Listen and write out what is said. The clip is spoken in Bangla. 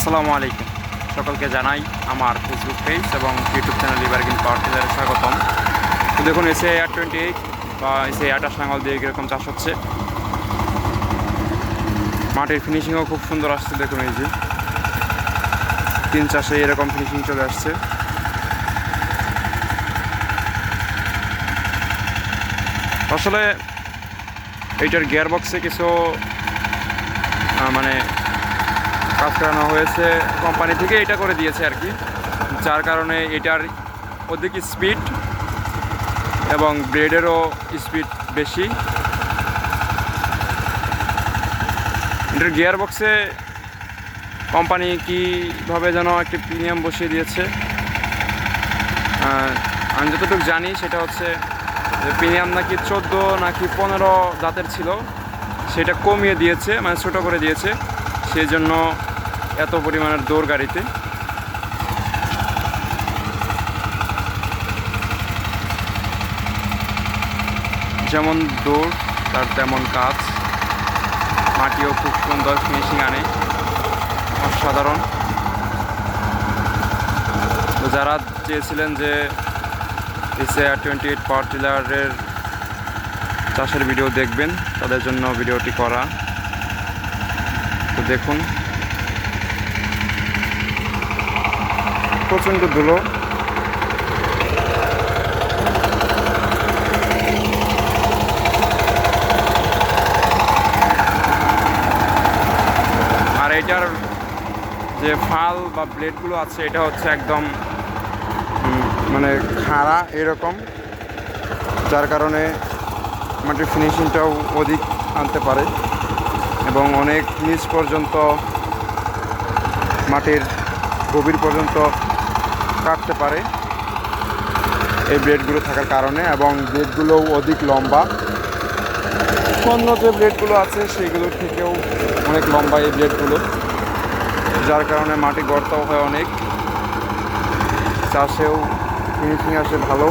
আসসালামু আলাইকুম। সকলকে জানাই আমার ফেসবুক পেজ এবং ইউটিউব চ্যানেল ইবারগিন পাওয়ার স্বাগতম। দেখুন এসে এয়ার টোয়েন্টি এইট বা এসে আটাশ নাঙ্গল দিয়ে কীরকম চাষ হচ্ছে। মাটির ফিনিশিংও খুব সুন্দর আসছে, দেখুন এই যে। তিন চাষে এরকম ফিনিশিং চলে আসছে। আসলে এইটার গিয়ার বক্সে কিছু মানে কাজ করানো হয়েছে কোম্পানি থেকে, এটা করে দিয়েছে আর কি। যার কারণে এটার অধিক স্পিড এবং ব্রেডেরও স্পিড বেশি। এটার গিয়ার বক্সে কোম্পানি কীভাবে যেন একটি প্রিমিয়াম বসিয়ে দিয়েছে আমি যতটুকু জানি সেটা হচ্ছে প্রিমিয়াম নাকি চোদ্দ, নাকি পনেরো দাঁতের ছিল, সেটা কমিয়ে দিয়েছে মানে ছোটো করে দিয়েছে। সেই জন্য এত পরিমাণের দৌড় গাড়িতে। যেমন দৌড় তার তেমন কাজ। মাটিও খুব সুন্দর ফিনিশিং আনে। অসাধারণ। তো যারা চেয়েছিলেন যে এসে আর টোয়েন্টি এইট পাওয়ার টিলারের চাষের ভিডিও দেখবেন, তাদের জন্য ভিডিওটি করা। তো দেখুন। প্রচণ্ড ধুলো। আর এটার যে ফাল বা ব্লেডগুলো আছে, এটা হচ্ছে একদম মানে খাড়া এরকম, যার কারণে মাটির ফিনিশিংটাও অধিক আনতে পারে এবং অনেক নিচ পর্যন্ত, মাটির গভীর পর্যন্ত কাটতে পারে এই ব্লেডগুলো থাকার কারণে এবং ব্লেডগুলোও অধিক লম্বা। অন্য যে ব্লেডগুলো আছে সেগুলোর থেকেও অনেক লম্বা এই ব্লেডগুলো, যার কারণে মাটি গর্তাও হয় অনেক। চাষেও ফিনিশিং আসে ভালো।